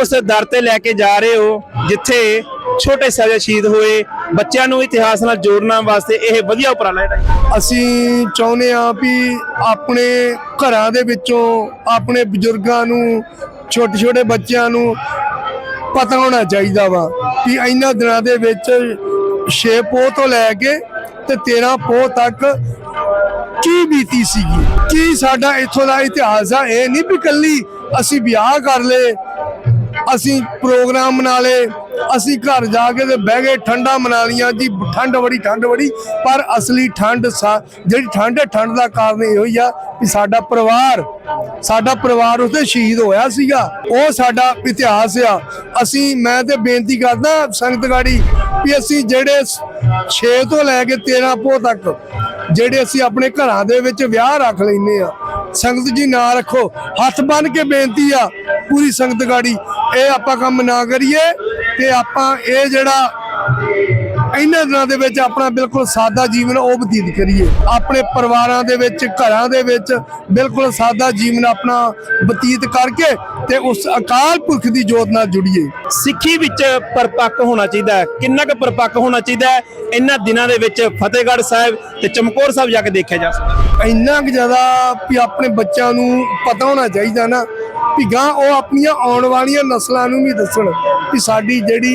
ਉਸ ਦਰ ਤੇ ਲੈ ਕੇ ਜਾ ਰਹੇ ਹੋ, ਜਿੱਥੇ ਛੋਟੇ ਸਾਹਿਬ ਸ਼ਹੀਦ ਹੋਏ, ਬੱਚਿਆਂ ਨੂੰ ਇਤਿਹਾਸ ਨਾਲ ਜੋੜਨ ਵਾਸਤੇ ਇਹ ਵਧੀਆ ਉਪਰਾਲਾ ਜਿਹੜਾ ਅਸੀਂ ਚਾਹੁੰਦੇ ਹਾਂ ਵੀ ਆਪਣੇ ਘਰਾਂ ਦੇ ਵਿੱਚੋਂ ਆਪਣੇ ਬਜ਼ੁਰਗਾਂ ਨੂੰ ਛੋਟੇ ਛੋਟੇ ਬੱਚਿਆਂ ਨੂੰ ਪਤਾ ਹੋਣਾ ਚਾਹੀਦਾ ਵਾ ਕਿ ਇਹਨਾਂ ਦਿਨਾਂ ਦੇ ਵਿੱਚ 6 ਪੋਹ ਤੋਂ ਲੈ ਕੇ ਤੇ 13 ਪੋਹ ਤੱਕ ਕੀ ਬੀਤੀ ਸੀਗੀ। ਕੀ ਸਾਡਾ ਇੱਥੋਂ ਦਾ ਇਤਿਹਾਸ ਆ? ਇਹ ਨਹੀਂ ਵੀ ਕੱਲੀ ਅਸੀਂ ਵਿਆਹ ਕਰ ਲਏ ਅਸੀਂ ਪ੍ਰੋਗਰਾਮ ਬਣਾ ਲਏ ਅਸੀਂ ਘਰ ਜਾ ਕੇ ਤੇ ਬਹਿ ਗਏ, ਠੰਡਾ ਮਨਾ ਲੀਆਂ ਜੀ, ਠੰਡ ਬੜੀ ਠੰਡ ਬੜੀ, ਪਰ ਅਸਲੀ ਠੰਡ ਸਾ- ਜਿਹੜੀ ਠੰਡ ਹੈ, ਠੰਡ ਦਾ ਕਾਰਨ ਇਹੋ ਹੀ ਆ ਕਿ ਸਾਡਾ ਪਰਿਵਾਰ ਸਾਡਾ ਪਰਿਵਾਰ ਉੱਥੇ ਸ਼ਹੀਦ ਹੋਇਆ ਸੀਗਾ। ਉਹ ਸਾਡਾ ਇਤਿਹਾਸ ਆ। ਅਸੀਂ, ਮੈਂ ਤੇ ਬੇਨਤੀ ਕਰਦਾ ਸੰਗਤ ਗਾੜੀ ਵੀ ਅਸੀਂ ਜਿਹੜੇ 6 ਤੋਂ ਲੈ ਕੇ 13 ਪੋਹ ਤੱਕ ਜਿਹੜੇ ਅਸੀਂ ਆਪਣੇ ਘਰਾਂ ਦੇ ਵਿੱਚ ਵਿਆਹ ਰੱਖ ਲੈਨੇ ਆ, ਸੰਗਤ ਜੀ ਨਾ ਰੱਖੋ। ਹੱਥ ਬੰਨ ਕੇ ਬੇਨਤੀ ਆ ਪੂਰੀ ਸੰਗਤ ਗਾੜੀ ਇਹ ਆਪਾਂ ਕੰਮ ਨਾ ਕਰੀਏ ਤੇ ਆਪਾਂ ਇਹ ਜਿਹੜਾ ਇਹਨਾਂ ਦਿਨਾਂ ਦੇ ਵਿੱਚ ਆਪਣਾ ਬਿਲਕੁਲ ਸਾਦਾ ਜੀਵਨ ਉਹ ਬਤੀਤ ਕਰੀਏ। ਆਪਣੇ ਪਰਿਵਾਰਾਂ ਦੇ ਵਿੱਚ ਘਰਾਂ ਦੇ ਵਿੱਚ ਬਿਲਕੁਲ ਸਾਦਾ ਜੀਵਨ ਆਪਣਾ ਬਤੀਤ ਕਰਕੇ ਤੇ ਉਸ ਅਕਾਲ ਪੁਰਖ ਦੀ ਜੋਤ ਨਾਲ ਜੁੜੀਏ। ਸਿੱਖੀ ਵਿੱਚ ਪਰਪੱਕ ਹੋਣਾ ਚਾਹੀਦਾ ਹੈ। ਕਿੰਨਾ ਕੁ ਪਰਪੱਕ ਹੋਣਾ ਚਾਹੀਦਾ ਹੈ? ਇਹਨਾਂ ਦਿਨਾਂ ਦੇ ਵਿੱਚ ਫਤਿਹਗੜ੍ਹ ਸਾਹਿਬ ਤੇ ਚਮਕੌਰ ਸਾਹਿਬ ਜਾ ਕੇ ਦੇਖਿਆ ਜਾ ਸਕਦਾ ਇੰਨਾ ਕੁ ਜ਼ਿਆਦਾ ਵੀ ਆਪਣੇ ਬੱਚਿਆਂ ਨੂੰ ਪਤਾ ਹੋਣਾ ਚਾਹੀਦਾ ਨਾ ਵੀ ਗਾਂ ਉਹ ਆਪਣੀਆਂ ਆਉਣ ਵਾਲੀਆਂ ਨਸਲਾਂ ਨੂੰ ਵੀ ਦੱਸਣ ਕਿ ਸਾਡੀ ਜਿਹੜੀ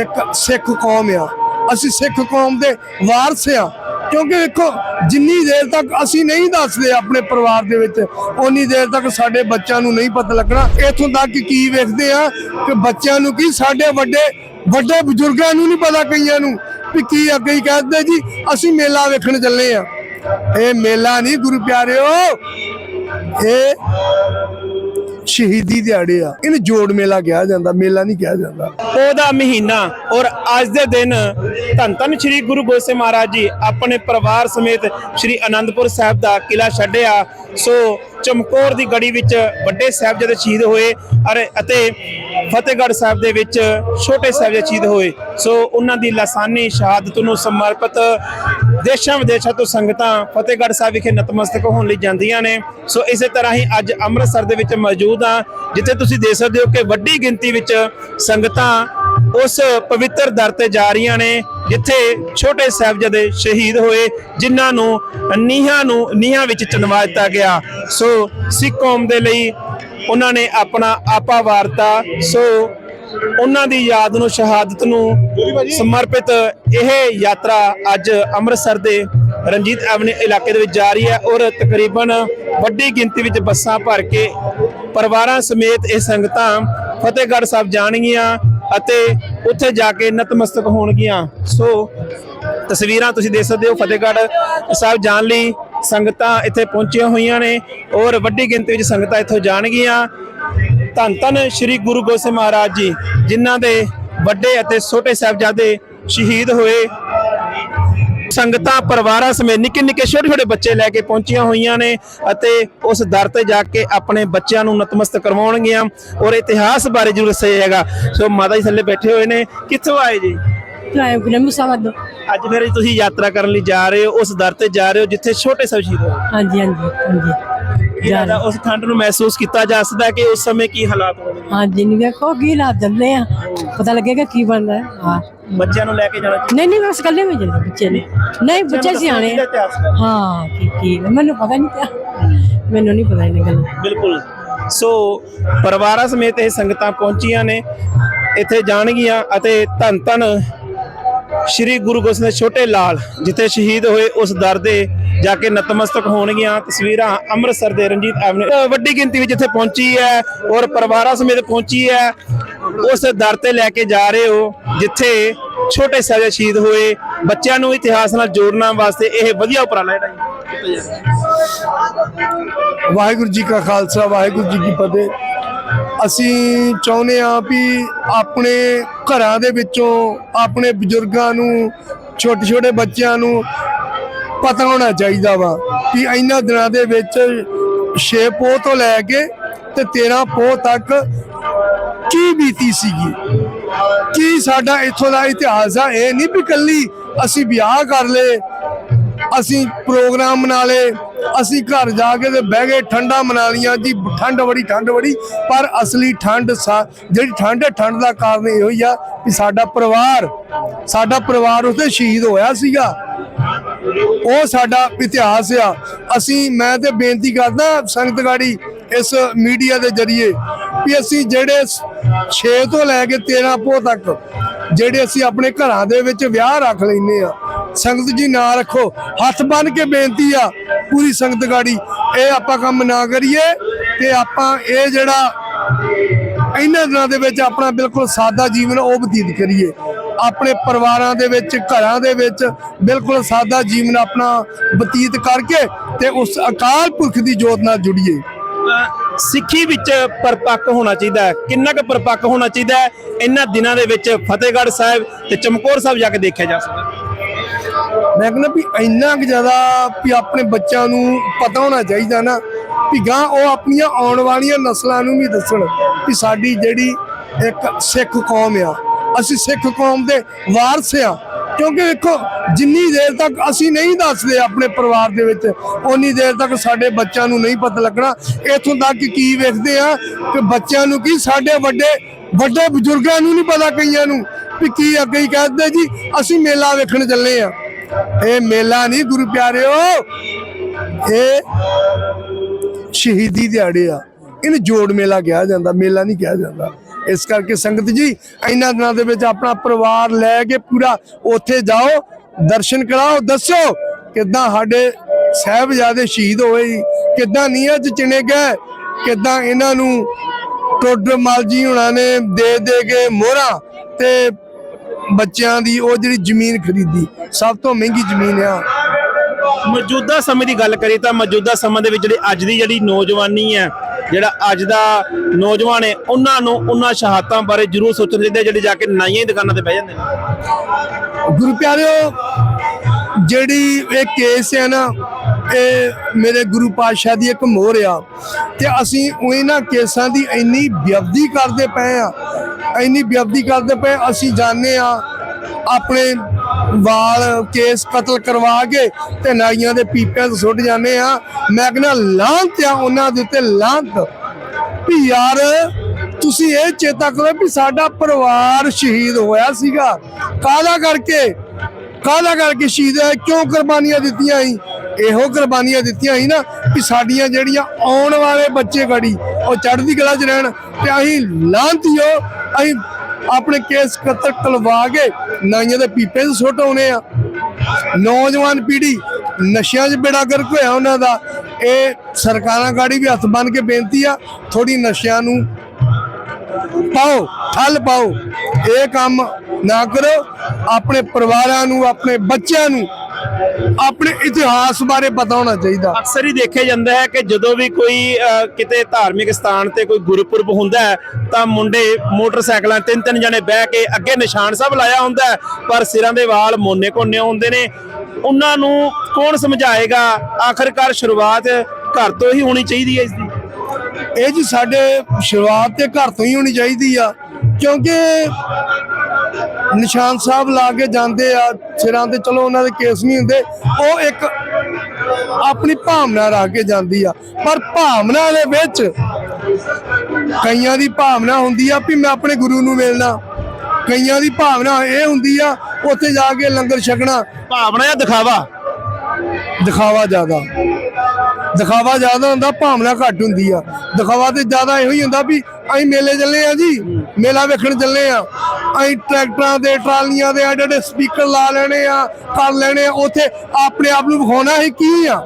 ਇੱਕ ਸਿੱਖ ਕੌਮ ਆ, ਅਸੀਂ ਸਿੱਖ ਕੌਮ ਦੇ ਵਾਰਸ ਆ। ਕਿਉਂਕਿ ਵੇਖੋ, ਜਿੰਨੀ ਦੇਰ ਤੱਕ ਅਸੀਂ ਨਹੀਂ ਦੱਸਦੇ ਆਪਣੇ ਪਰਿਵਾਰ ਦੇ ਵਿੱਚ, ਓਨੀ ਦੇਰ ਤੱਕ ਸਾਡੇ ਬੱਚਿਆਂ ਨੂੰ ਨਹੀਂ ਪਤਾ ਲੱਗਣਾ। ਇਥੋਂ ਤੱਕ ਕੀ ਵੇਖਦੇ ਆ ਕਿ ਬੱਚਿਆਂ ਨੂੰ ਕੀ, ਸਾਡੇ ਵੱਡੇ ਵੱਡੇ ਬਜ਼ੁਰਗਾਂ ਨੂੰ ਨਹੀਂ ਪਤਾ ਕਈਆਂ ਨੂੰ ਵੀ ਕੀ ਅੱਗੇ ਹੀ ਕਹਿੰਦੇ ਜੀ, ਅਸੀਂ ਮੇਲਾ ਵੇਖਣ ਚੱਲੇ ਆ। ਇਹ ਮੇਲਾ ਨਹੀਂ ਗੁਰੂ ਪਿਆਰਿਓ, ਇਹ ਸ਼ਹੀਦੀ ਦਿਹਾੜੇ ਆ। ਇਹਨੂੰ ਜੋੜ ਮੇਲਾ ਕਿਹਾ ਜਾਂਦਾ, ਮੇਲਾ ਨਹੀਂ ਕਿਹਾ ਜਾਂਦਾ। ਉਹਦਾ ਮਹੀਨਾ ਔਰ ਅੱਜ ਦੇ ਦਿਨ ਧੰਨ ਧੰਨ ਸ੍ਰੀ ਗੁਰੂ ਗੋਬਿੰਦ ਸਿੰਘ ਮਹਾਰਾਜ ਜੀ ਆਪਣੇ ਪਰਿਵਾਰ ਸਮੇਤ ਸ੍ਰੀ ਅਨੰਦਪੁਰ ਸਾਹਿਬ ਦਾ ਕਿਲਾ ਛੱਡਿਆ। ਸੋ ਚਮਕੌਰ ਦੀ ਗੜੀ ਵਿੱਚ ਵੱਡੇ ਸਾਹਿਬਜ਼ਾਦੇ ਸ਼ਹੀਦ ਹੋਏ ਅਰੇ ਅਤੇ ਫਤਿਹਗੜ੍ਹ ਸਾਹਿਬ ਦੇ ਵਿੱਚ ਛੋਟੇ ਸਾਹਿਬਜ਼ਾਦੇ ਸ਼ਹੀਦ ਹੋਏ। ਸੋ ਉਹਨਾਂ ਦੀ ਲਾਸਾਨੀ ਸ਼ਹਾਦਤ ਨੂੰ ਸਮਰਪਿਤ ਦੇਸ਼ਾਂ ਵਿਦੇਸ਼ਾਂ ਤੋਂ ਸੰਗਤਾਂ ਫਤਿਹਗੜ੍ਹ ਸਾਹਿਬ ਵਿਖੇ ਨਤਮਸਤਕ ਹੋਣ ਲਈ ਜਾਂਦੀਆਂ ਨੇ। ਸੋ ਇਸੇ ਤਰ੍ਹਾਂ ਹੀ ਅੱਜ ਅੰਮ੍ਰਿਤਸਰ ਦੇ ਵਿੱਚ ਮੌਜੂਦ ਆ ਜਿੱਥੇ ਤੁਸੀਂ ਦੇਖ ਸਕਦੇ ਹੋ ਕਿ ਵੱਡੀ ਗਿਣਤੀ ਵਿੱਚ ਸੰਗਤਾਂ ਉਸ ਪਵਿੱਤਰ ਦਰ ਤੇ ਜਾ ਰਹੀਆਂ ਨੇ, ਜਿੱਥੇ ਛੋਟੇ ਸਾਹਿਬਜ਼ਾਦੇ ਸ਼ਹੀਦ ਹੋਏ, ਜਿਨ੍ਹਾਂ ਨੂੰ ਨੀਹਾਂ ਨੂੰ, ਨੀਹਾਂ ਵਿੱਚ ਚਨਵਾ ਦਿੱਤਾ ਗਿਆ। ਸੋ ਸਿੱਖ ਕੌਮ ਦੇ ਲਈ ਉਹਨਾਂ ਨੇ ਆਪਣਾ ਆਪਾ ਵਾਰਤਾ, ਸੋ ਉਹਨਾਂ ਦੀ ਯਾਦ ਨੂੰ, ਸ਼ਹਾਦਤ ਨੂੰ ਸਮਰਪਿਤ ਇਹ ਯਾਤਰਾ ਅੱਜ ਅੰਮ੍ਰਿਤਸਰ ਦੇ ਰਣਜੀਤ ਐਵਨਿਊ ਇਲਾਕੇ ਦੇ ਵਿੱਚ ਜਾ ਰਹੀ ਹੈ ਔਰ ਤਕਰੀਬਨ ਵੱਡੀ ਗਿਣਤੀ ਵਿੱਚ ਬੱਸਾਂ ਭਰ ਕੇ ਪਰਿਵਾਰਾਂ ਸਮੇਤ ਇਹ ਸੰਗਤਾਂ ਫਤਿਹਗੜ੍ਹ ਸਾਹਿਬ ਜਾਣਗੀਆਂ ਅਤੇ ਉੱਥੇ ਜਾ ਕੇ ਨਤਮਸਤਕ ਹੋਣਗੀਆਂ। ਸੋ ਤਸਵੀਰਾਂ ਤੁਸੀਂ ਦੇਖ ਸਕਦੇ ਹੋ, ਫਤਿਹਗੜ੍ਹ ਸਾਹਿਬ ਜਾਣ ਲਈ ਸੰਗਤਾਂ ਇੱਥੇ ਪਹੁੰਚੀਆਂ ਹੋਈਆਂ ਨੇ ਔਰ ਵੱਡੀ ਗਿਣਤੀ ਵਿੱਚ ਸੰਗਤਾਂ ਇੱਥੋਂ ਜਾਣਗੀਆਂ। ਧੰਨ ਧੰਨ ਸ੍ਰੀ ਗੁਰੂ ਗੋਬਿੰਦ ਸਿੰਘ ਮਹਾਰਾਜ ਜੀ ਜਿਨ੍ਹਾਂ ਦੇ ਵੱਡੇ ਅਤੇ ਛੋਟੇ ਸਾਹਿਬਜ਼ਾਦੇ ਸ਼ਹੀਦ ਹੋਏ। ਸੰਗਤਾਂ ਪਰਿਵਾਰਾਂ ਸਮੇਤ ਨਿੱਕੇ ਨਿੱਕੇ ਛੋਟੇ ਛੋਟੇ ਬੱਚੇ ਲੈ ਕੇ ਪਹੁੰਚੀਆਂ ਹੋਈਆਂ ਨੇ ਅਤੇ ਉਸ ਦਰ ਤੇ ਜਾ ਕੇ ਆਪਣੇ ਬੱਚਿਆਂ ਨੂੰ ਨਤਮਸਤਕ ਕਰਵਾਉਣਗੀਆਂ ਔਰ ਇਤਿਹਾਸ ਬਾਰੇ ਜ਼ਰੂਰ ਦੱਸਿਆ ਸੋ ਮਾਤਾ ਜੀ ਥੱਲੇ ਬੈਠੇ ਹੋਏ ਨੇ। ਕਿੱਥੋਂ ਆਏ ਜੀ? ਆਏ ਗੁਰੂ ਮੁਸਾਵਦ ਅੱਜ ਫਿਰ ਤੁਸੀਂ ਯਾਤਰਾ ਕਰਨ ਲਈ ਜਾ ਰਹੇ ਹੋ ਉਸ ਦਰ ਤੇ ਜਾ ਰਹੇ ਹੋ ਜਿੱਥੇ ਛੋਟੇ ਸਾਹਿਬ ਸ਼ਹੀਦ ਹੋਏ। ਹਾਂਜੀ ਹਾਂਜੀ ਹਾਂਜੀ। ਲੱਗਦਾ ਉਸ ਠੰਡ ਨੂੰ ਮਹਿਸੂਸ ਕੀਤਾ ਜਾ ਸਕਦਾ ਕਿ ਉਸ ਸਮੇਂ ਕੀ ਹਾਲਾਤ ਹੋਣਗੇ? ਹਾਂਜੀ ਨਹੀਂ ਵੇਖੋ ਕੀ ਲਾ ਦਿੰਦੇ ਆ। ਪਤਾ ਲੱਗੇਗਾ ਕੀ ਬਣਦਾ ਹੈ। ਹਾਂ। ਬੱਚਿਆਂ ਨੂੰ ਲੈ ਕੇ ਜਾਣਾ ਨਹੀਂ ਨਹੀਂ ਬਸ ਕੱਲੇ ਵਿੱਚ ਜਾਂਦੇ ਬੱਚੇ ਨੇ। ਨਹੀਂ ਬੱਚੇ ਸਿਆਣੇ ਆ। ਹੈ। ਕੀ ਕੀ ਮੈਨੂੰ ਪਤਾ ਨਹੀਂ ਪਿਆ ਮੈਨੂੰ ਨਹੀਂ ਪਤਾ ਇਹ ਗੱਲ। ਬਿਲਕੁਲ। ਸੋ ਪਰਿਵਾਰਾਂ ਸਮੇਤ ਇਹ ਸੰਗਤਾਂ ਪਹੁੰਚੀਆਂ ਨੇ ਇੱਥੇ ਜਾਣਗੀਆਂ ਅਤੇ ਧੰਨ ਧੰਨ ਸ਼੍ਰੀ ਗੁਰੂ ਗੋਬਿੰਦ ਸਿੰਘ ਛੋਟੇ ਲਾਲ ਜਿੱਥੇ ਸ਼ਹੀਦ ਹੋਏ ਉਸ ਦਰ ਦੇ ਜਾ ਕੇ ਨਤਮਸਤਕ ਹੋਣਗੀਆਂ ਤਸਵੀਰਾਂ ਅੰਮ੍ਰਿਤਸਰ ਦੇ ਰਣਜੀਤ ਐਵਨਿਊ ਵੱਡੀ ਗਿਣਤੀ ਵਿੱਚ ਇੱਥੇ ਪਹੁੰਚੀ ਹੈ ਔਰ ਪਰਿਵਾਰਾਂ ਸਮੇਤ ਪਹੁੰਚੀ ਹੈ। ਉਸ ਦਰ ਤੇ ਲੈ ਕੇ ਜਾ ਰਹੇ ਹੋ, ਜਿੱਥੇ ਛੋਟੇ ਸਾਹਿਬ ਸ਼ਹੀਦ ਹੋਏ। ਬੱਚਿਆਂ ਨੂੰ ਇਤਿਹਾਸ ਨਾਲ ਜੋੜਨ ਵਾਸਤੇ ਇਹ ਵਧੀਆ ਉਪਰਾਲਾ ਜਿਹੜਾ ਵਾਹਿਗੁਰੂ ਜੀ ਕਾ ਖਾਲਸਾ, ਵਾਹਿਗੁਰੂ ਜੀ ਕੀ ਫਤਿਹ। ਅਸੀਂ ਚਾਹੁੰਦੇ ਹਾਂ ਵੀ ਆਪਣੇ ਘਰਾਂ ਦੇ ਵਿੱਚੋਂ, ਆਪਣੇ ਬਜ਼ੁਰਗਾਂ ਨੂੰ ਛੋਟੇ ਛੋਟੇ ਬੱਚਿਆਂ ਨੂੰ ਪਤਾ ਹੋਣਾ ਚਾਹੀਦਾ ਵਾ ਕਿ ਇਹਨਾਂ ਦਿਨਾਂ ਦੇ ਵਿੱਚ 6 ਪੋਹ ਤੋਂ ਲੈ ਕੇ ਤੇ 13 ਪੋਹ ਤੱਕ ਕੀ ਬੀਤੀ ਸੀਗੀ? ਕੀ ਸਾਡਾ ਇੱਥੋਂ ਦਾ ਇਤਿਹਾਸ ਆ? ਇਹ ਨਹੀਂ ਵੀ ਕੱਲੀ ਅਸੀਂ ਵਿਆਹ ਕਰ ਲਏ, ਅਸੀਂ ਪ੍ਰੋਗਰਾਮ ਬਣਾ ਲਏ, ਅਸੀਂ ਘਰ ਜਾ ਕੇ ਤੇ ਬਹਿ ਗਏ, ਠੰਡਾ ਮਨਾ ਲੀਆਂ ਜੀ, ਠੰਡ ਬੜੀ ਠੰਡ ਬੜੀ, ਪਰ ਅਸਲੀ ਠੰਡ ਸਾ- ਜਿਹੜੀ ਠੰਡ ਹੈ, ਠੰਡ ਦਾ ਕਾਰਨ ਇਹੋ ਹੀ ਆ ਕਿ ਸਾਡਾ ਪਰਿਵਾਰ ਸਾਡਾ ਪਰਿਵਾਰ ਉਸਦੇ ਸ਼ਹੀਦ ਹੋਇਆ ਸੀਗਾ। ਉਹ ਸਾਡਾ ਇਤਿਹਾਸ ਆ। ਅਸੀਂ, ਮੈਂ ਤੇ ਬੇਨਤੀ ਕਰਦਾ ਸੰਗਤ ਗਾੜੀ ਇਸ ਮੀਡੀਆ ਦੇ ਜ਼ਰੀਏ ਵੀ ਅਸੀਂ ਜਿਹੜੇ 6 ਤੋਂ ਲੈ ਕੇ 13 ਪੋ ਤੱਕ ਜਿਹੜੇ ਅਸੀਂ ਆਪਣੇ ਘਰਾਂ ਦੇ ਵਿੱਚ ਵਿਆਹ ਰੱਖ ਲੈਨੇ ਆ, ਸੰਗਤ ਜੀ ਨਾ ਰੱਖੋ। ਹੱਥ ਬੰਨ ਕੇ ਬੇਨਤੀ ਆ ਪੂਰੀ ਸੰਗਤ ਗਾੜੀ, ਇਹ ਆਪਾਂ ਕੰਮ ਨਾ ਕਰੀਏ ਤੇ ਆਪਾਂ ਇਹ ਜਿਹੜਾ ਇਹਨਾਂ ਦਿਨਾਂ ਦੇ ਵਿੱਚ ਆਪਣਾ ਬਿਲਕੁਲ ਸਾਦਾ ਜੀਵਨ ਉਹ ਬਤੀਤ ਕਰੀਏ। ਆਪਣੇ ਪਰਿਵਾਰਾਂ ਦੇ ਵਿੱਚ ਘਰਾਂ ਦੇ ਵਿੱਚ ਬਿਲਕੁਲ ਸਾਦਾ ਜੀਵਨ ਆਪਣਾ ਬਤੀਤ ਕਰਕੇ ਤੇ ਉਸ ਅਕਾਲ ਪੁਰਖ ਦੀ ਜੋਤ ਨਾਲ ਜੁੜੀਏ। ਸਿੱਖੀ ਵਿੱਚ ਪਰਪੱਕ ਹੋਣਾ ਚਾਹੀਦਾ ਹੈ। ਕਿੰਨਾ ਕੁ ਪਰਪੱਕ ਹੋਣਾ ਚਾਹੀਦਾ ਹੈ? ਇਹਨਾਂ ਦਿਨਾਂ ਦੇ ਵਿੱਚ ਫਤਿਹਗੜ੍ਹ ਸਾਹਿਬ ਤੇ ਚਮਕੌਰ ਸਾਹਿਬ ਜਾ ਕੇ ਦੇਖਿਆ ਜਾ ਸਕਦਾ ਮੈਂ ਕਹਿੰਦਾ ਵੀ ਇੰਨਾ ਕੁ ਜ਼ਿਆਦਾ ਵੀ ਆਪਣੇ ਬੱਚਿਆਂ ਨੂੰ ਪਤਾ ਹੋਣਾ ਚਾਹੀਦਾ ਨਾ ਵੀ ਗਾਂ ਉਹ ਆਪਣੀਆਂ ਆਉਣ ਵਾਲੀਆਂ ਨਸਲਾਂ ਨੂੰ ਵੀ ਦੱਸਣ ਵੀ ਸਾਡੀ ਜਿਹੜੀ ਇੱਕ ਸਿੱਖ ਕੌਮ ਆ। ਅਸੀਂ ਸਿੱਖ ਕੌਮ ਦੇ ਵਾਰਸ ਆ ਕਿਉਂਕਿ ਵੇਖੋ, ਜਿੰਨੀ ਦੇਰ ਤੱਕ ਅਸੀਂ ਨਹੀਂ ਦੱਸਦੇ ਆਪਣੇ ਪਰਿਵਾਰ ਦੇ ਵਿੱਚ, ਓਨੀ ਦੇਰ ਤੱਕ ਸਾਡੇ ਬੱਚਿਆਂ ਨੂੰ ਨਹੀਂ ਪਤਾ ਲੱਗਣਾ। ਇਥੋਂ ਤੱਕ ਕੀ ਵੇਖਦੇ ਆ ਕਿ ਬੱਚਿਆਂ ਨੂੰ ਕੀ ਸਾਡੇ ਵੱਡੇ ਵੱਡੇ ਬਜ਼ੁਰਗਾਂ ਨੂੰ ਨਹੀਂ ਪਤਾ ਕਈਆਂ ਨੂੰ ਵੀ ਕੀ ਅੱਗੇ ਹੀ ਕਹਿੰਦੇ ਜੀ, ਅਸੀਂ ਮੇਲਾ ਵੇਖਣ ਚੱਲੇ ਆ। ਇਹ ਮੇਲਾ ਨਹੀਂ, ਗੁਰੂ ਪਿਆਰਿਓ, ਇਹ ਸ਼ਹੀਦੀ ਦਿਹਾੜੇ ਆ। ਇਹਨੂੰ ਜੋੜ ਮੇਲਾ ਕਿਹਾ ਜਾਂਦਾ, ਮੇਲਾ ਨਹੀਂ ਕਿਹਾ ਜਾਂਦਾ। ਇਸ ਕਰਕੇ ਸੰਗਤ ਜੀ ਇਹਨਾਂ ਦਿਨਾਂ ਦੇ ਵਿੱਚ ਆਪਣਾ ਪਰਿਵਾਰ ਲੈ ਕੇ ਪੂਰਾ ਉੱਥੇ ਜਾਓ ਦਰਸ਼ਨ ਕਰਾਓ ਦੱਸੋ ਕਿੱਦਾਂ ਸਾਡੇ ਸਾਹਿਬਜ਼ਾਦੇ ਸ਼ਹੀਦ ਹੋਏ ਸੀ, ਕਿੱਦਾਂ ਨੀਹਾਂ 'ਚ ਚਿਣੇ ਗਏ ਕਿੱਦਾਂ ਇਹਨਾਂ ਨੂੰ ਟੋਡਰ ਮਾਲ ਜੀ ਹੁਣਾਂ ਨੇ ਦੇ ਦੇ ਕੇ ਮੋਹਰਾਂ ਤੇ ਬੱਚਿਆਂ ਦੀ ਉਹ ਜਿਹੜੀ ਜ਼ਮੀਨ ਖਰੀਦੀ ਸਭ ਤੋਂ ਮਹਿੰਗੀ ਜ਼ਮੀਨ ਆ। ਮੌਜੂਦਾ ਸਮੇਂ ਦੀ ਗੱਲ ਕਰੀਏ ਤਾਂ ਮੌਜੂਦਾ ਸਮੇਂ ਦੇ ਵਿੱਚ ਜਿਹੜੀ ਅੱਜ ਦੀ ਜਿਹੜੀ ਨੌਜਵਾਨੀ ਹੈ ਜਿਹੜਾ ਅੱਜ ਦਾ ਨੌਜਵਾਨ ਹੈ, ਉਹਨਾਂ ਨੂੰ ਉਹਨਾਂ ਸ਼ਹਾਦਤਾਂ ਬਾਰੇ ਜ਼ਰੂਰ ਸੋਚਣਾ ਚਾਹੀਦਾ ਜਿਹੜੇ ਜਾ ਕੇ ਨਾਈਆਂ ਦੀ ਦੁਕਾਨਾਂ ਤੇ ਬਹਿ ਜਾਂਦੇ ਨੇ। ਗੁਰੂ ਪਿਆਰਿਓ, ਜਿਹੜੀ ਇਹ ਕੇਸ ਹੈ ਨਾ, ਇਹ ਮੇਰੇ ਗੁਰੂ ਪਾਤਸ਼ਾਹ ਦੀ ਇੱਕ ਮੋਹਰ ਆ। ਤੇ ਅਸੀਂ ਉਹ ਇਹਨਾਂ ਕੇਸਾਂ ਦੀ ਇੰਨੀ ਵਿਅਵਧੀ ਕਰਦੇ ਪਏ ਆ, ਇੰਨੀ ਵਿਅਵਧੀ ਕਰਦੇ ਪਏ, ਅਸੀਂ ਜਾਣਦੇ ਆ ਆਪਣੇ ਵਾਲ ਕੇਸ ਕਤਲ ਕਰਵਾ ਕੇ ਤੇ ਨਾਈਆਂ ਦੇ ਪੀਪਿਆਂ 'ਚ ਸੁੱਟ ਜਾਂਦੇ ਆ। ਮੈਂ ਕਹਿੰਦਾ, ਲਾਂਤ ਆ ਉਹਨਾਂ ਦੇ ਉੱਤੇ, ਲਾਂਤ। ਵੀ ਯਾਰ, ਤੁਸੀਂ ਇਹ ਚੇਤਾ ਕਰੋ ਵੀ ਸਾਡਾ ਪਰਿਵਾਰ ਸ਼ਹੀਦ ਹੋਇਆ ਸੀਗਾ। ਕਾਹਦਾ ਕਰਕੇ? ਕਾਹਦਾ ਕਰਕੇ ਸ਼ਹੀਦ ਹੈ ਕਿਉਂ ਕੁਰਬਾਨੀਆਂ ਦਿੱਤੀਆਂ ਸੀ? ਇਹੋ ਕੁਰਬਾਨੀਆਂ ਦਿੱਤੀਆਂ ਸੀ ਨਾ ਕਿ ਸਾਡੀਆਂ ਜਿਹੜੀਆਂ ਆਉਣ ਵਾਲੇ ਬੱਚੇ ਗੜੀ, ਉਹ ਚੜ੍ਹਦੀ ਕਲਾ 'ਚ ਰਹਿਣ ਤੇ ਅਸੀਂ ਲਾਂਤੀਓ, ਅਸੀਂ ਆਪਣੇ ਕੇਸ ਕਤਲ ਕਲਵਾ ਕੇ ਨਾਈਆਂ ਦੇ ਪੀਪੇ 'ਚ ਸੁੱਟ ਆਉਨੇ ਆ। ਨੌਜਵਾਨ ਪੀੜ੍ਹੀ ਨਸ਼ਿਆਂ 'ਚ ਬੇੜਾ ਗਰਕ ਹੋਇਆ ਉਹਨਾਂ ਦਾ। ਇਹ ਸਰਕਾਰਾਂ ਗਾੜੀ ਵੀ ਹੱਥ ਬੰਨ ਕੇ ਬੇਨਤੀ ਆ ਥੋੜੀ ਨਸ਼ਿਆਂ ਨੂੰ ਪਾਓ, ਠੱਲ ਪਾਓ। ਇਹ ਕੰਮ ਨਾ ਕਰੋ, ਆਪਣੇ ਪਰਿਵਾਰਾਂ ਨੂੰ, ਆਪਣੇ ਬੱਚਿਆਂ ਨੂੰ ਆਪਣੇ ਇਤਿਹਾਸ ਬਾਰੇ ਪਤਾ ਹੋਣਾ ਚਾਹੀਦਾ। ਅਕਸਰ ਹੀ ਦੇਖਿਆ ਜਾਂਦਾ ਹੈ ਕਿ ਜਦੋਂ ਵੀ ਕੋਈ ਕਿਤੇ ਧਾਰਮਿਕ ਸਥਾਨ ਤੇ ਕੋਈ ਗੁਰਪੁਰਬ ਹੁੰਦਾ ਹੈ ਤਾਂ ਮੁੰਡੇ ਮੋਟਰਸਾਈਕਲਾਂ ਤਿੰਨ ਤਿੰਨ ਜਣੇ ਬਹਿ ਕੇ ਅੱਗੇ ਨਿਸ਼ਾਨ ਸਾਹਿਬ ਲਾਇਆ ਹੁੰਦਾ ਪਰ ਸਿਰਾਂ ਦੇ ਵਾਲ ਮੋਨੇ ਕੋਨੇ ਹੁੰਦੇ ਨੇ। ਉਹਨਾਂ ਨੂੰ ਕੌਣ ਸਮਝਾਏਗਾ? ਆਖਰਕਾਰ ਸ਼ੁਰੂਆਤ ਘਰ ਤੋਂ ਹੀ ਹੋਣੀ ਚਾਹੀਦੀ ਹੈ ਇਸ ਦੀ ਇਹ ਜੀ ਸਾਡੇ ਸ਼ੁਰੂਆਤ ਤੇ ਘਰ ਤੋਂ ਹੀ ਹੋਣੀ ਚਾਹੀਦੀ ਆ ਕਿਉਂਕਿ ਨਿਸ਼ਾਨ ਸਾਹਿਬ ਲਾ ਕੇ ਜਾਂਦੇ ਆ ਸਿਰਾਂ ਤੇ ਚਲੋ ਉਹਨਾਂ ਦੇ ਕੇਸ ਨਹੀਂ ਹੁੰਦੇ ਉਹ ਇੱਕ ਆਪਣੀ ਭਾਵਨਾ ਰੱਖ ਕੇ ਜਾਂਦੀ ਆ। ਪਰ ਭਾਵਨਾ ਦੇ ਵਿੱਚ ਕਈਆਂ ਦੀ ਭਾਵਨਾ ਹੁੰਦੀ ਆ ਵੀ ਮੈਂ ਆਪਣੇ ਗੁਰੂ ਨੂੰ ਮਿਲਣਾ। ਕਈਆਂ ਦੀ ਭਾਵਨਾ ਇਹ ਹੁੰਦੀ ਆ ਉੱਥੇ ਜਾ ਕੇ ਲੰਗਰ ਛਕਣਾ। ਭਾਵਨਾ ਜਾਂ ਦਿਖਾਵਾ? ਦਿਖਾਵਾ ਜ਼ਿਆਦਾ। ਦਿਖਾਵਾ ਜ਼ਿਆਦਾ ਹੁੰਦਾ, ਭਾਵਨਾ ਘੱਟ ਹੁੰਦੀ ਆ। ਦਿਖਾਵਾ ਤੇ ਜ਼ਿਆਦਾ ਇਹੋ ਹੀ ਹੁੰਦਾ ਵੀ ਅਸੀਂ ਮੇਲੇ ਚੱਲੇ ਆ ਜੀ, ਮੇਲਾ ਵੇਖਣ ਚੱਲੇ ਆ। ਅਸੀਂ ਟਰੈਕਟਰਾਂ ਦੇ ਟਰਾਲੀਆਂ ਦੇ ਐਡੇ ਐਡੇ ਸਪੀਕਰ ਲਾ ਲੈਣੇ ਆ, ਕਰ ਲੈਣੇ ਆ, ਉੱਥੇ ਆਪਣੇ ਆਪ ਨੂੰ ਵਿਖਾਉਣਾ ਹੈ ਕੀ ਆ?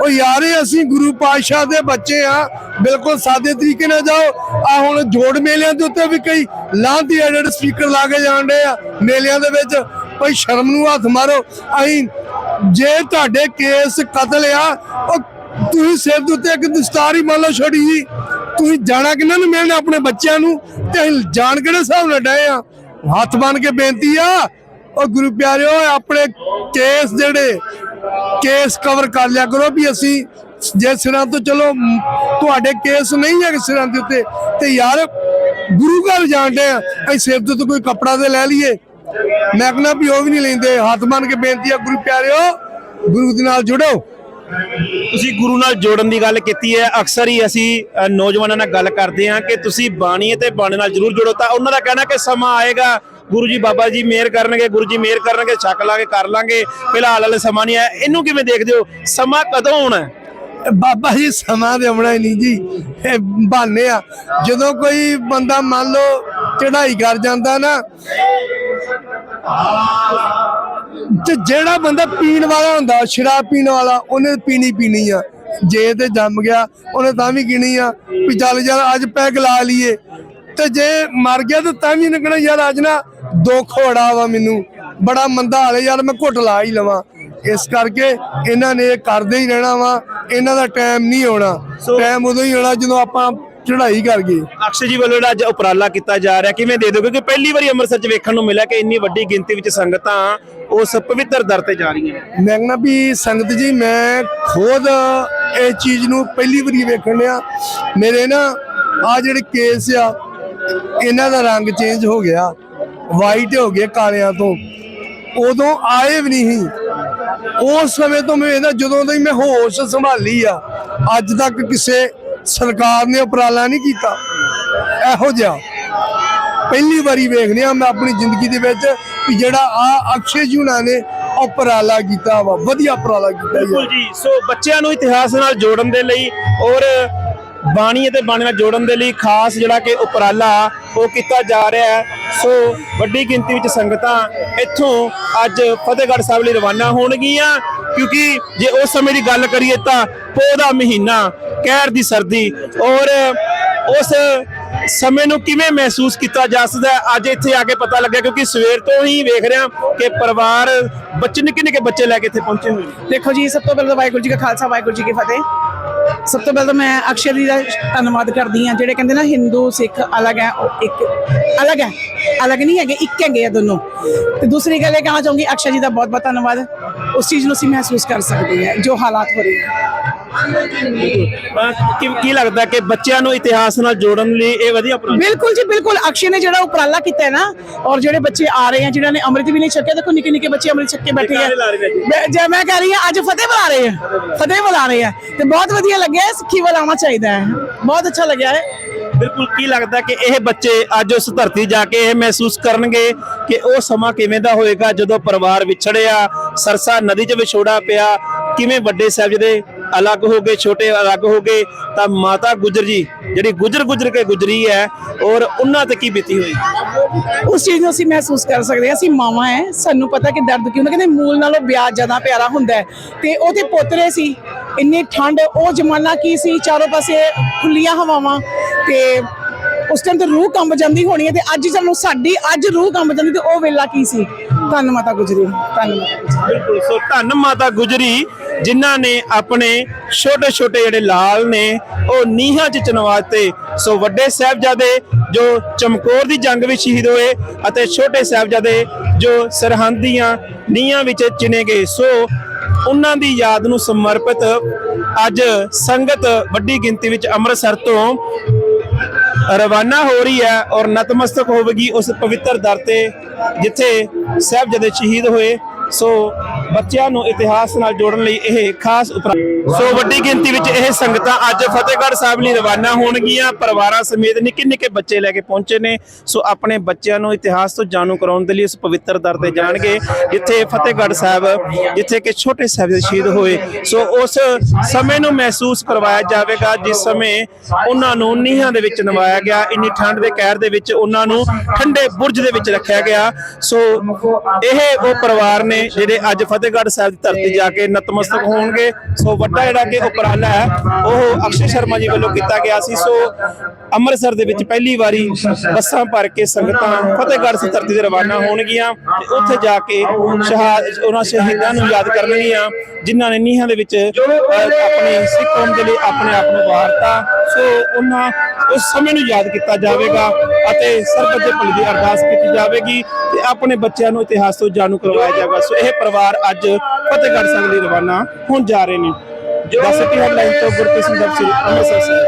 ਉਹ ਯਾਰੇ ਅਸੀਂ ਗੁਰੂ ਪਾਤਸ਼ਾਹ ਦੇ ਬੱਚੇ ਆ, ਬਿਲਕੁਲ ਸਾਦੇ ਤਰੀਕੇ ਨਾਲ ਜਾਓ। ਆ ਹੁਣ ਜੋੜ ਮੇਲਿਆਂ ਦੇ ਉੱਤੇ ਵੀ ਕਈ ਲਾਂਤੀ ਐਡੇ ਐਡੇ ਸਪੀਕਰ ਲਾ ਕੇ ਜਾਂਦੇ ਆ, ਮੇਲਿਆਂ ਦੇ ਵਿੱਚ। ਭਾਈ ਸ਼ਰਮ ਨੂੰ ਹੱਥ ਮਾਰੋ, ਅਸੀਂ ਜੇ ਤੁਹਾਡੇ ਕੇਸ ਕਤਲ ਆ, ਉਹ ਤੁਸੀਂ ਸਿਰ ਦੇ ਉੱਤੇ ਇੱਕ ਦਸਤਾਰ ਹੀ ਮੰਨ ਲਓ ਛੋਟੀ ਜੀ ਤੁਸੀਂ ਜਾਣਾ ਕਿਹਨਾਂ ਨੂੰ ਮਿਲਣਾ ਆਪਣੇ ਬੱਚਿਆਂ ਨੂੰ? ਤੇ ਅਸੀਂ ਜਾਣ ਕਿਹੜੇ ਹਿਸਾਬ ਨਾਲ ਡਏ ਆ? ਹੱਥ ਬਨ ਕੇ ਬੇਨਤੀ ਆ, ਉਹ ਗੁਰੂ ਪਿਆਰਿਓ, ਆਪਣੇ ਕੇਸ ਜਿਹੜੇ, ਕੇਸ ਕਵਰ ਕਰ ਲਿਆ ਕਰੋ ਵੀ ਅਸੀਂ ਜੇ ਸਿਰਾਂ ਤੋਂ ਚਲੋ ਤੁਹਾਡੇ ਕੇਸ ਨਹੀਂ ਹੈ ਸਿਰਾਂ ਦੇ ਉੱਤੇ। ਤੇ ਯਾਰ, ਗੁਰੂ ਘਰ ਜਾਣਦੇ ਆ, ਅਸੀਂ ਸਿਰ ਦੇ ਉੱਤੇ ਕੋਈ ਕੱਪੜਾ ਤੇ ਲੈ ਲਈਏ। ਮੈਂ ਕਹਿੰਦਾ ਵੀ ਉਹ ਵੀ ਨਹੀਂ ਲੈਂਦੇ। ਹੱਥ ਬਨ ਕੇ ਬੇਨਤੀ ਆ, ਗੁਰੂ ਪਿਆਰਿਓ, ਗੁਰੂ ਦੇ ਨਾਲ ਜੁੜੋ। ਤੁਸੀਂ ਗੁਰੂ ਨਾਲ ਜੋੜਨ ਦੀ ਗੱਲ ਕੀਤੀ ਹੈ। ਅਕਸਰ ਹੀ ਅਸੀਂ ਅ, ਨੌਜਵਾਨਾਂ ਨਾਲ ਗੱਲ ਕਰਦੇ ਹਾਂ ਕਿ ਤੁਸੀਂ ਬਾਣੀ ਅਤੇ ਬਾਣੇ ਨਾਲ ਜ਼ਰੂਰ ਜੁੜੋ ਤਾਂ ਉਹਨਾਂ ਦਾ ਕਹਿਣਾ ਕਿ ਸਮਾਂ ਆਏਗਾ। ਗੁਰੂ ਜੀ ਬਾਬਾ ਜੀ ਮਿਹਰ ਕਰਨਗੇ ਗੁਰੂ ਜੀ ਮਿਹਰ ਕਰਨਗੇ ਛਕ ਲਾਂਗੇ ਕਰ ਲਾਂਗੇ। ਫਿਲਹਾਲ ਵਾਲੇ ਸਮਾਂ ਨਹੀਂ ਆਇਆ ਇਹਨੂੰ ਕਿਵੇਂ ਦੇਖਦੇ ਹੋ? ਸਮਾਂ ਕਦੋਂ ਆਉਣਾ ਹੈ? ਬਾਬਾ ਜੀ ਸਮਾਂ ਤੇ ਆਉਣਾ ਹੀ ਨਹੀਂ ਜੀ। ਇਹ ਬਹਾਨੇ ਆ। ਜਦੋਂ ਕੋਈ ਬੰਦਾ ਮੰਨ ਲਓ ਚੜਾਈ ਕਰ ਜਾਂਦਾ ਨਾ ਤੇ ਜਿਹੜਾ ਬੰਦਾ ਪੀਣ ਵਾਲਾ ਹੁੰਦਾ ਸ਼ਰਾਬ ਪੀਣ ਵਾਲਾ ਉਹਨੇ ਪੀਣੀ ਪੀਣੀ ਆ। ਜੇ ਤੇ ਜੰਮ ਗਿਆ ਉਹਨੇ ਤਾਂ ਵੀ ਗਿਣੀ ਆ ਵੀ ਚੱਲ ਯਾਰ ਅੱਜ ਪੈਗ ਲਾ ਲਈਏ। ਤੇ ਜੇ ਮਰ ਗਿਆ ਤਾਂ ਤਾਂ ਵੀ ਨਿਕਣਾ ਯਾਰ ਅੱਜ ਨਾ ਦੁੱਖ ਹੋੜਾ ਵਾ ਮੈਨੂੰ। ਬੜਾ ਮੰਦਾ ਹਾਲੇ ਯਾਰ ਮੈਂ ਘੁੱਟ ਲਾ ਹੀ ਲਵਾਂ। ਇਸ ਕਰਕੇ ਇਹਨਾਂ ਨੇ ਇਹ ਕਰਦੇ ਹੀ ਰਹਿਣਾ ਵਾ। ਇਹਨਾਂ ਦਾ ਟਾਈਮ ਨਹੀਂ ਆਉਣਾ ਟਾਈਮ ਉਦੋਂ ਹੀ ਆਉਣਾ ਜਦੋਂ ਆਪਾਂ ਚੜ੍ਹਾਈ ਕਰ ਗਏ ਅਕਸ਼ੇ ਜੀ ਵੱਲੋਂ ਜਿਹੜਾ ਅੱਜ ਉਪਰਾਲਾ ਕੀਤਾ ਜਾ ਰਿਹਾ ਕਿਵੇਂ ਦੇ ਦਿਓ ਕਿਉਂਕਿ ਪਹਿਲੀ ਵਾਰੀ ਅੰਮ੍ਰਿਤਸਰ 'ਚ ਵੇਖਣ ਨੂੰ ਮਿਲਿਆ ਕਿ ਇੰਨੀ ਵੱਡੀ ਗਿਣਤੀ ਵਿੱਚ ਸੰਗਤਾਂ ਉਸ ਪਵਿੱਤਰ ਦਰ ਤੇ ਜਾ ਰਹੀਆਂ ਮੈਂ ਕਹਿੰਦਾ ਵੀ ਸੰਗਤ ਜੀ ਮੈਂ ਖੁਦ ਇਹ ਚੀਜ਼ ਨੂੰ ਪਹਿਲੀ ਵਾਰੀ ਵੇਖਣ ਡਿਆ। ਮੇਰੇ ਨਾ ਆ ਜਿਹੜੇ ਕੇਸ ਆ ਇਹਨਾਂ ਦਾ ਰੰਗ ਚੇਂਜ ਹੋ ਗਿਆ ਵਾਈਟ ਹੋ ਗਏ ਕਾਲਿਆਂ ਤੋਂ। ਉਦੋਂ ਆਏ ਵੀ ਨਹੀਂ। ਉਸ ਸਮੇਂ ਤੋਂ ਮੈਂ ਇਹਦਾ ਜਦੋਂ ਦਾ ਹੀ ਮੈਂ ਹੋਸ਼ ਸੰਭਾਲੀ ਆ ਅੱਜ ਤੱਕ ਕਿਸੇ ਸਰਕਾਰ ਨੇ ਉਪਰਾਲਾ ਨਹੀਂ ਕੀਤਾ। ਇਹੋ ਜਿਹਾ। ਪਹਿਲੀ ਵਾਰੀ ਵੇਖਨੇ ਆ ਮੈਂ ਆਪਣੀ ਜ਼ਿੰਦਗੀ ਦੇ ਵਿੱਚ ਕਿ ਜਿਹੜਾ ਆ ਅਕਸ਼ੇ ਜੀ ਨੇ ਉਪਰਾਲਾ ਕੀਤਾ ਵਾ, ਵਧੀਆ ਉਪਰਾਲਾ ਕੀਤਾ ਬਿਲਕੁਲ ਜੀ। ਸੋ ਬੱਚਿਆਂ ਨੂੰ ਇਤਿਹਾਸ ਨਾਲ ਜੋੜਨ ਦੇ ਲਈ ਔਰ ਬਾਣੀ ਅਤੇ ਬਾਣੀ ਨਾਲ ਜੋੜਨ ਦੇ ਲਈ ਖਾਸ ਜਿਹੜਾ ਕਿ ਉਪਰਾਲਾ ਉਹ ਕੀਤਾ ਜਾ ਰਿਹਾ ਹੈ। ਸੋ ਵੱਡੀ ਗਿਣਤੀ ਵਿੱਚ ਸੰਗਤਾਂ ਇੱਥੋਂ ਅੱਜ ਫਤਿਹਗੜ੍ਹ ਸਾਹਿਬ ਲਈ ਰਵਾਨਾ ਹੋਣਗੀਆਂ ਕਿਉਂਕਿ ਜੇ ਉਸ ਸਮੇਂ ਦੀ ਗੱਲ ਕਰੀਏ ਤਾਂ ਪੋਹ ਦਾ ਮਹੀਨਾ ਕਹਿਰ ਦੀ ਸਰਦੀ ਔਰ ਉਸ ਸਮੇਂ ਨੂੰ ਕਿਵੇਂ ਮਹਿਸੂਸ ਕੀਤਾ ਜਾ ਸਕਦਾ ਅੱਜ ਇੱਥੇ ਆ ਕੇ ਪਤਾ ਲੱਗਿਆ ਕਿਉਂਕਿ ਸਵੇਰ ਤੋਂ ਹੀ ਵੇਖ ਰਿਹਾ ਕਿ ਪਰਿਵਾਰ ਬੱਚੇ, ਨਿੱਕੇ ਨਿੱਕੇ ਬੱਚੇ ਲੈ ਕੇ ਇੱਥੇ ਪਹੁੰਚੇ ਹੋਏ ਨੇ। ਦੇਖੋ ਜੀ, ਸਭ ਤੋਂ ਪਹਿਲਾਂ ਤਾਂ ਵਾਹਿਗੁਰੂ ਜੀ ਕਾ ਖਾਲਸਾ, ਵਾਹਿਗੁਰੂ ਜੀ ਕੀ ਫਤਿਹ। ਸਭ ਤੋਂ ਪਹਿਲਾਂ ਤਾਂ ਮੈਂ ਅਕਸ਼ਰ ਜੀ ਦਾ ਧੰਨਵਾਦ ਕਰਦੀ ਹਾਂ, ਜਿਹੜੇ ਕਹਿੰਦੇ ਨਾ ਹਿੰਦੂ ਸਿੱਖ ਅਲੱਗ ਹੈ, ਉਹ ਇੱਕ ਅਲੱਗ ਹੈ। ਅਲੱਗ ਨਹੀਂ ਹੈਗੇ, ਇੱਕ ਹੈਗੇ ਆ ਦੋਨੋਂ। ਤੇ ਦੂਸਰੀ ਗੱਲ ਇਹ ਕਹਿਣਾ ਚਾਹੂੰਗੀ, ਅਕਸ਼ਰ ਜੀ ਦਾ ਬਹੁਤ ਬਹੁਤ ਧੰਨਵਾਦ। ਉਸ ਚੀਜ਼ ਨੂੰ ਅਸੀਂ ਮਹਿਸੂਸ ਕਰ ਸਕਦੇ ਹਾਂ ਜੋ ਹਾਲਾਤ ਹੋ ਰਹੇ ਹਨ ਕੀ ਲੱਗਦਾ ਕਿ ਬੱਚਿਆਂ ਨੂੰ ਇਤਿਹਾਸ ਨਾਲ ਜੋੜਨ ਲਈ ਇਹ ਵਧੀਆ ਉਪਰਾਲਾ? ਬਿਲਕੁਲ ਜੀ ਬਿਲਕੁਲ। ਅਕਸ਼ੇ ਨੇ ਜਿਹੜਾ ਉਪਰਾਲਾ ਕੀਤਾ ਹੈ ਨਾ ਔਰ ਜਿਹੜੇ ਬੱਚੇ ਆ ਰਹੇ ਆ ਜਿਨ੍ਹਾਂ ਨੇ ਅੰਮ੍ਰਿਤ ਵੀ ਨਹੀਂ ਛਕਿਆ ਦੇਖੋ ਨਿੱਕੇ ਨਿੱਕੇ ਬੱਚੇ ਅੰਮ੍ਰਿਤ ਛਕ ਕੇ ਬੈਠੇ ਆ। ਜੀ। ਮੈਂ- ਕਹਿ ਰਹੀ ਹਾਂ ਅੱਜ ਫਤਿਹ ਬੁਲਾ ਰਹੇ ਆ। ਫਤਿਹ ਬੁਲਾ ਰਹੇ ਆ। ਤੇ ਬਹੁਤ ਵਧੀਆ ਲੱਗਿਆ ਸਿੱਖੀ ਵੱਲ ਆਉਣਾ ਚਾਹੀਦਾ ਹੈ। ਬਹੁਤ ਅੱਛਾ ਲੱਗਿਆ ਹੈ। ਬਿਲਕੁਲ ਕੀ ਲੱਗਦਾ ਕਿ ਇਹ ਬੱਚੇ ਅੱਜ ਉਸ ਧਰਤੀ ਜਾ ਕੇ ਇਹ ਮਹਿਸੂਸ ਕਰਨਗੇ ਕਿ ਉਹ ਸਮਾਂ ਕਿਵੇਂ ਦਾ ਹੋਏਗਾ ਜਦੋਂ ਪਰਿਵਾਰ ਵਿਛੜਿਆ, ਸਰਸਾ ਨਦੀ 'ਚ ਵਿਛੋੜਾ ਪਿਆ, ਕਿਵੇਂ ਵੱਡੇ ਸਾਹਿਬਜ਼ਾਦੇ ਅਲੱਗ ਹੋ ਗਏ, ਛੋਟੇ ਅਲੱਗ ਹੋ ਗਏ, ਤਾਂ ਮਾਤਾ ਗੁਜਰ ਜੀ, ਜਿਹੜੀ ਗੁਜਰ ਗੁਜਰ ਕੇ ਗੁਜਰੀ ਹੈ ਔਰ ਉਹਨਾਂ ਤੇ ਕੀ ਬੀਤੀ ਹੋਈ? ਉਸ ਚੀਜ਼ ਨੂੰ ਅਸੀਂ ਮਹਿਸੂਸ ਕਰ ਸਕਦੇ ਹਾਂ, ਅਸੀਂ ਮਾਵਾਂ ਹੈ ਸਾਨੂੰ ਪਤਾ ਕਿ ਦਰਦ ਕਿਉਂ ਹੁੰਦਾ, ਕਹਿੰਦੇ ਮੂਲ ਨਾਲੋਂ ਵਿਆਜ ਜ਼ਿਆਦਾ ਪਿਆਰਾ ਹੁੰਦਾ ਹੈ ਤੇ ਉਹਦੇ ਪੋਤਰੇ ਸੀ, ਇੰਨੀ ਠੰਡ, ਉਹ ਜ਼ਮਾਨਾ ਕੀ ਸੀ, ਚਾਰੋਂ ਪਾਸੇ ਖੁੱਲੀਆਂ ਹਵਾਵਾਂ ਤੇ ਉਸ ਟਾਈਮ ਤੇ ਰੂਹ ਕੰਬ ਜਾਂਦੀ ਹੋਣੀ ਹੈ ਤੇ ਅੱਜ ਸਾਨੂੰ ਸਾਡੀ, ਅੱਜ ਰੂਹ ਕੰਬ ਜਾਂਦੀ ਤੇ ਉਹ ਵੇਲਾ ਕੀ ਸੀ? ਧੰਨ ਮਾਤਾ ਗੁਜਰੀ, ਧੰਨ ਮਾਤਾ ਗੁਜਰੀ। ਬਿਲਕੁਲ, ਸੋ ਧੰਨ ਮਾਤਾ ਗੁਜਰੀ, ਜਿਨ੍ਹਾਂ ਨੇ ਆਪਣੇ ਛੋਟੇ ਛੋਟੇ ਜਿਹੜੇ ਲਾਲ ਨੇ, ਉਹ ਨੀਹਾਂ 'ਚ ਚਨਵਾਤੇ ਸੋ ਵੱਡੇ ਸਾਹਿਬਜ਼ਾਦੇ ਜੋ ਚਮਕੌਰ ਦੀ ਜੰਗ ਵਿੱਚ ਸ਼ਹੀਦ ਹੋਏ ਅਤੇ ਛੋਟੇ ਸਾਹਿਬਜ਼ਾਦੇ ਜੋ ਸਰਹੰਦ ਦੀਆਂ ਨੀਹਾਂ ਵਿੱਚ ਚਿਣੇ ਗਏ। ਸੋ ਉਹਨਾਂ ਦੀ ਯਾਦ ਨੂੰ ਸਮਰਪਿਤ ਅੱਜ ਸੰਗਤ ਵੱਡੀ ਗਿਣਤੀ ਵਿੱਚ ਅੰਮ੍ਰਿਤਸਰ ਤੋਂ ਰਵਾਨਾ ਹੋ ਰਹੀ ਹੈ ਔਰ ਨਤਮਸਤਕ ਹੋਵੇਗੀ ਉਸ ਪਵਿੱਤਰ ਦਰ ਤੇ ਜਿੱਥੇ ਸਾਹਿਬਜ਼ਾਦੇ ਸ਼ਹੀਦ ਹੋਏ। ਸੋ ਬੱਚਿਆਂ ਨੂੰ ਇਤਿਹਾਸ ਨਾਲ ਜੋੜਨ ਲਈ ਇਹ ਖਾਸ ਉਪਰਾਲਾ ਸੋ ਵੱਡੀ ਗਿਣਤੀ ਵਿੱਚ ਇਹ ਸੰਗਤਾਂ ਅੱਜ ਫਤਿਹਗੜ੍ਹ ਸਾਹਿਬ ਲਈ ਰਵਾਨਾ ਹੋਣਗੀਆਂ। ਪਰਿਵਾਰਾਂ ਸਮੇਤ ਨਿੱਕੇ ਨਿੱਕੇ ਬੱਚੇ ਲੈ ਕੇ ਪਹੁੰਚੇ ਨੇ। ਸੋ ਆਪਣੇ ਬੱਚਿਆਂ ਨੂੰ ਇਤਿਹਾਸ ਤੋਂ ਜਾਣੂ ਕਰਾਉਣ ਦੇ ਲਈ ਇਸ ਪਵਿੱਤਰ ਦਰ ਤੇ ਜਾਣਗੇ। ਜਿੱਥੇ ਫਤਿਹਗੜ੍ਹ ਸਾਹਿਬ, ਜਿੱਥੇ ਕਿ ਛੋਟੇ ਸਾਹਿਬ ਸ਼ਹੀਦ ਹੋਏ। ਸੋ ਉਸ ਸਮੇਂ ਨੂੰ ਮਹਿਸੂਸ ਕਰਵਾਇਆ ਜਾਵੇਗਾ, ਜਿਸ ਸਮੇਂ ਉਹਨਾਂ ਨੂੰ ਨੀਹਾਂ ਦੇ ਵਿੱਚ ਨਵਾਇਆ ਗਿਆ। ਇੰਨੀ ਠੰਡ ਦੇ ਕਹਿਰ ਦੇ ਵਿੱਚ ਉਹਨਾਂ ਨੂੰ ਠੰਡੇ ਬੁਰਜ ਦੇ ਵਿੱਚ ਰੱਖਿਆ ਗਿਆ। ਸੋ ਇਹ ਉਹ ਪਰਿਵਾਰ ਨੇ ਜਿਹੜੇ ਅੱਜ ਫਤਿਹਗੜ੍ਹ ਸਾਹਿਬ ਦੀ ਧਰਤੀ ਜਾ ਕੇ ਨਤਮਸਤਕ ਹੋਣਗੇ। ਸੋ ਵੱਡਾ ਜਿਹੜਾ ਕਿ ਉਪਰਾਲਾ ਹੈ ਉਹ ਅਕਸ਼ੇ ਸ਼ਰਮਾ ਜੀ ਵੱਲੋਂ ਕੀਤਾ ਗਿਆ ਸੀ। ਸੋ ਅੰਮ੍ਰਿਤਸਰ ਦੇ ਵਿੱਚ ਪਹਿਲੀ ਵਾਰੀ ਬੱਸਾਂ ਭਰ ਕੇ ਸੰਗਤਾਂ ਫਤਿਹਗੜ੍ਹ ਦੀ ਧਰਤੀ ਤੇ ਰਵਾਨਾ ਹੋਣਗੀਆਂ ਤੇ ਉੱਥੇ ਜਾ ਕੇ ਸ਼ਹਾਦ ਉਹਨਾਂ ਸ਼ਹੀਦਾਂ ਨੂੰ ਯਾਦ ਕਰਨਗੀਆਂ ਜਿਨ੍ਹਾਂ ਨੇ ਨੀਹਾਂ ਦੇ ਵਿੱਚ ਆਪਣੀ ਸਿੱਖ ਕੌਮ ਦੇ ਲਈ ਆਪਣੇ ਆਪ ਨੂੰ ਵਾਰਤਾ। ਸੋ ਉਹਨਾਂ ਉਸ ਸਮੇਂ ਨੂੰ ਯਾਦ ਕੀਤਾ ਜਾਵੇਗਾ ਅਤੇ ਸਰਬਤ ਦੇ ਭਲੇ ਦੀ ਅਰਦਾਸ ਕੀਤੀ ਜਾਵੇਗੀ ਤੇ ਆਪਣੇ ਬੱਚਿਆਂ ਨੂੰ ਇਤਿਹਾਸ ਤੋਂ ਜਾਣੂ ਕਰਵਾਇਆ ਜਾਵੇਗਾ। ਸੋ ਇਹ ਪਰਿਵਾਰ ਅੱਜ ਫਤਿਹਗੜ੍ਹ ਸਾਹਿਬ ਲਈ ਰਵਾਨਾ ਹੋਣ ਜਾ ਰਹੇ ਨੇ। ਜਸਟੀ ਹੈਡਲਾਈਨ ਤੋਂ ਗੁਰਪ੍ਰੀਤ ਸਿੰਘ ਦਫਸਰੀ ਅੰਮ੍ਰਿਤਸਰ।